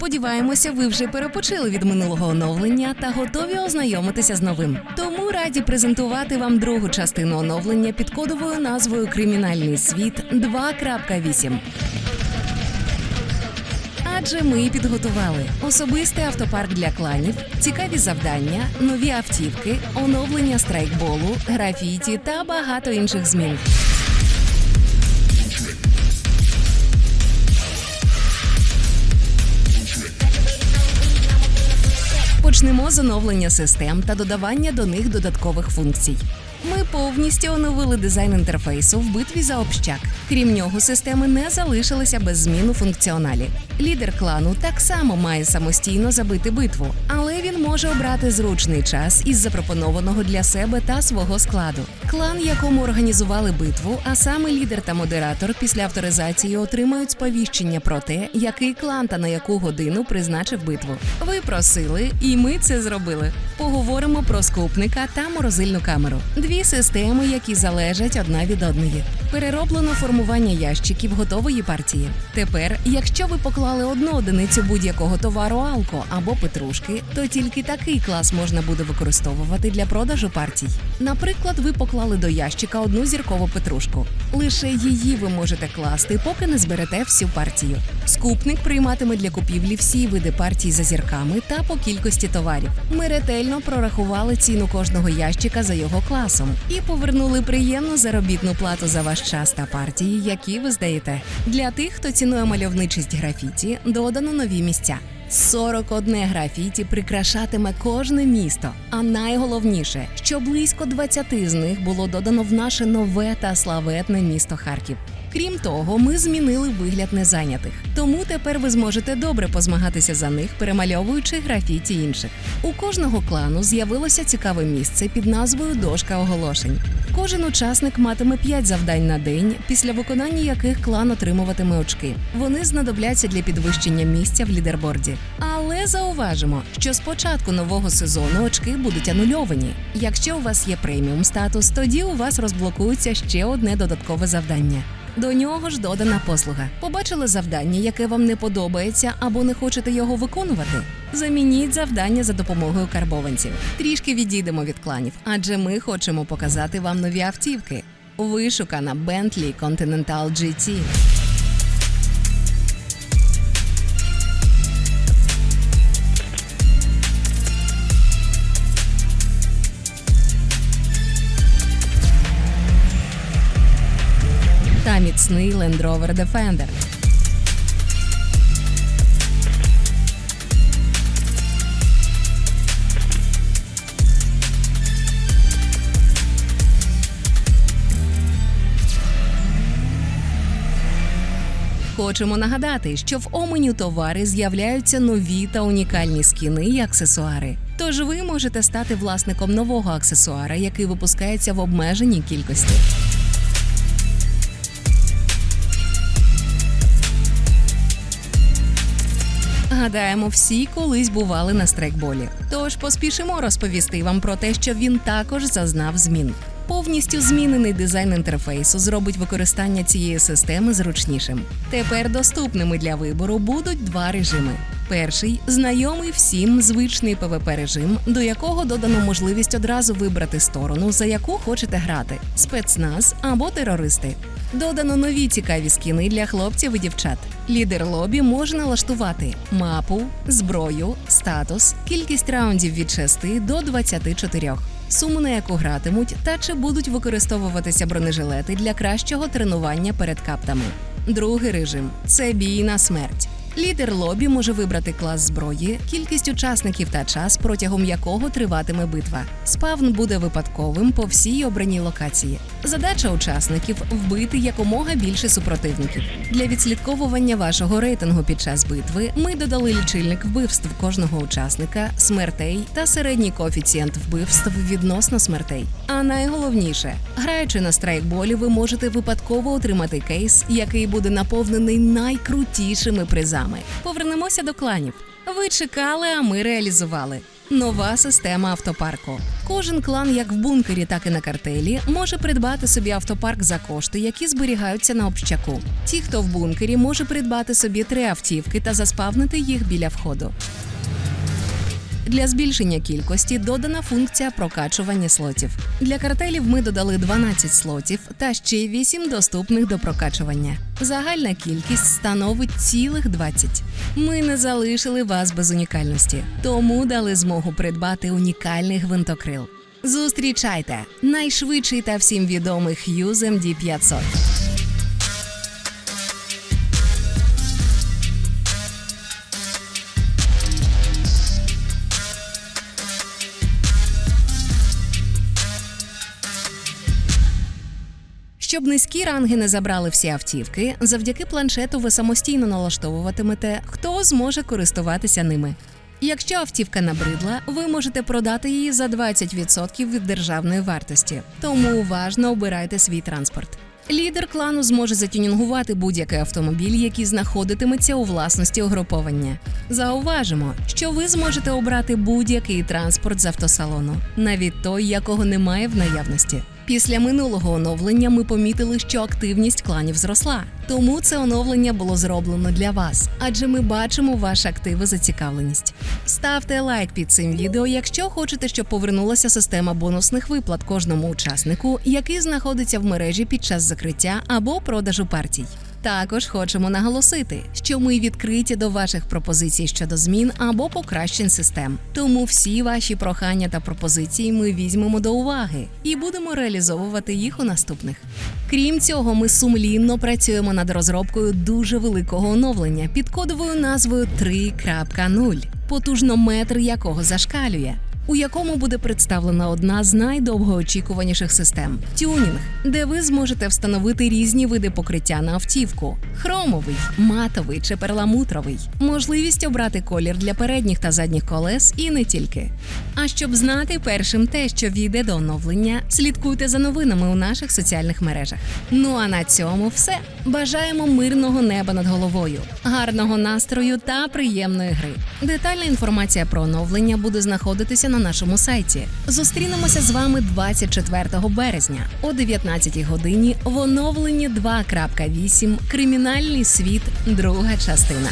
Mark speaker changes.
Speaker 1: Сподіваємося, ви вже перепочили від минулого оновлення та готові ознайомитися з новим. Тому раді презентувати вам другу частину оновлення під кодовою назвою Кримінальний світ 2.8. Адже ми підготували особистий автопарк для кланів, цікаві завдання, нові автівки, оновлення страйкболу, графіті та багато інших змін. З оновлення систем та додавання до них додаткових функцій. Ми повністю оновили дизайн інтерфейсу в битві за общак. Крім нього, системи не залишилися без змін у функціоналі. Лідер клану так само має самостійно забити битву, але він може обрати зручний час із запропонованого для себе та свого складу. Клан, якому організували битву, а саме лідер та модератор після авторизації отримають сповіщення про те, який клан та на яку годину призначив битву. Ви просили, і ми це зробили. Поговоримо про скупника та морозильну камеру. Дві системи, які залежать одна від одної. Перероблено формування ящиків готової партії. Тепер, якщо ви поклали одну одиницю будь-якого товару алко або петрушки, то тільки такий клас можна буде використовувати для продажу партій. Наприклад, ви поклали до ящика одну зіркову петрушку. Лише її ви можете класти, поки не зберете всю партію. Скупник прийматиме для купівлі всі види партій за зірками та по кількості товарів. Ми ретельно прорахували ціну кожного ящика за його класом і повернули приємну заробітну плату за ваш час та партії, які ви здаєте. Для тих, хто цінує мальовничість графіті, додано нові місця. 41 графіті прикрашатиме кожне місто. А найголовніше, що близько 20 з них було додано в наше нове та славетне місто Харків. Крім того, ми змінили вигляд незайнятих. Тому тепер ви зможете добре позмагатися за них, перемальовуючи графіті інших. У кожного клану з'явилося цікаве місце під назвою Дошка оголошень. Кожен учасник матиме 5 завдань на день, після виконання яких клан отримуватиме очки. Вони знадобляться для підвищення місця в лідерборді. Але зауважимо, що з початку нового сезону очки будуть анульовані. Якщо у вас є преміум статус, тоді у вас розблокується ще одне додаткове завдання. До нього ж додана послуга. Побачили завдання, яке вам не подобається або не хочете його виконувати? Замініть завдання за допомогою карбованців. Трішки відійдемо від кланів, адже ми хочемо показати вам нові автівки. Вишукана Bentley Continental GT. Міцний Land Rover Defender. Хочемо нагадати, що в Оменю товари з'являються нові та унікальні скіни і аксесуари. Тож ви можете стати власником нового аксесуара, який випускається в обмеженій кількості. Гадаємо, всі колись бували на страйкболі. Тож поспішимо розповісти вам про те, що він також зазнав змін. Повністю змінений дизайн інтерфейсу зробить використання цієї системи зручнішим. Тепер доступними для вибору будуть два режими. Перший знайомий всім звичний ПВП режим, до якого додано можливість одразу вибрати сторону, за яку хочете грати: спецназ або терористи. Додано нові цікаві скіни для хлопців і дівчат. Лідер лобі може налаштувати мапу, зброю, статус, кількість раундів від 6 до 24, суму на яку гратимуть, та чи будуть використовуватися бронежилети для кращого тренування перед каптами. Другий режим це бій на смерть. Лідер лобі може вибрати клас зброї, кількість учасників та час, протягом якого триватиме битва. Спавн буде випадковим по всій обраній локації. Задача учасників вбити якомога більше супротивників. Для відслідковування вашого рейтингу під час битви ми додали лічильник вбивств кожного учасника, смертей та середній коефіцієнт вбивств відносно смертей. А найголовніше, граючи на страйкболі, ви можете випадково отримати кейс, який буде наповнений найкрутішими призами. Повернемося до кланів. Ви чекали, а ми реалізували. Нова система автопарку. Кожен клан, як в бункері, так і на картелі, може придбати собі автопарк за кошти, які зберігаються на общаку. Ті, хто в бункері, може придбати собі три автівки та заспавнити їх біля входу. Для збільшення кількості додана функція прокачування слотів. Для картелів ми додали 12 слотів та ще 8 доступних до прокачування. Загальна кількість становить цілих 20. Ми не залишили вас без унікальності, тому дали змогу придбати унікальний гвинтокрил. Зустрічайте найшвидший та всім відомий Хьюзем D500. Щоб низькі ранги не забрали всі автівки, завдяки планшету ви самостійно налаштовуватимете, хто зможе користуватися ними. Якщо автівка набридла, ви можете продати її за 20% від державної вартості. Тому уважно обирайте свій транспорт. Лідер клану зможе затюнінгувати будь-який автомобіль, який знаходитиметься у власності угруповання. Зауважимо, що ви зможете обрати будь-який транспорт з автосалону, навіть той, якого немає в наявності. Після минулого оновлення ми помітили, що активність кланів зросла. Тому це оновлення було зроблено для вас, адже ми бачимо ваші активи зацікавленість. Ставте лайк під цим відео, якщо хочете, щоб повернулася система бонусних виплат кожному учаснику, який знаходиться в мережі під час закриття або продажу партій. Також хочемо наголосити, що ми відкриті до ваших пропозицій щодо змін або покращень систем. Тому всі ваші прохання та пропозиції ми візьмемо до уваги і будемо реалізовувати їх у наступних. Крім цього, ми сумлінно працюємо над розробкою дуже великого оновлення під кодовою назвою 3.0, потужнометр якого зашкалює. У якому буде представлена одна з найдовгоочікуваніших систем тюнінг, де ви зможете встановити різні види покриття на автівку: хромовий, матовий чи перламутровий, можливість обрати колір для передніх та задніх колес і не тільки. А щоб знати першим те, що війде до оновлення, слідкуйте за новинами у наших соціальних мережах. Ну а на цьому все. Бажаємо мирного неба над головою, гарного настрою та приємної гри. Детальна інформація про оновлення буде знаходитися на нашому сайті. Зустрінемося з вами 24 березня о 19 годині в оновленні 2.8 Кримінальний світ, друга частина.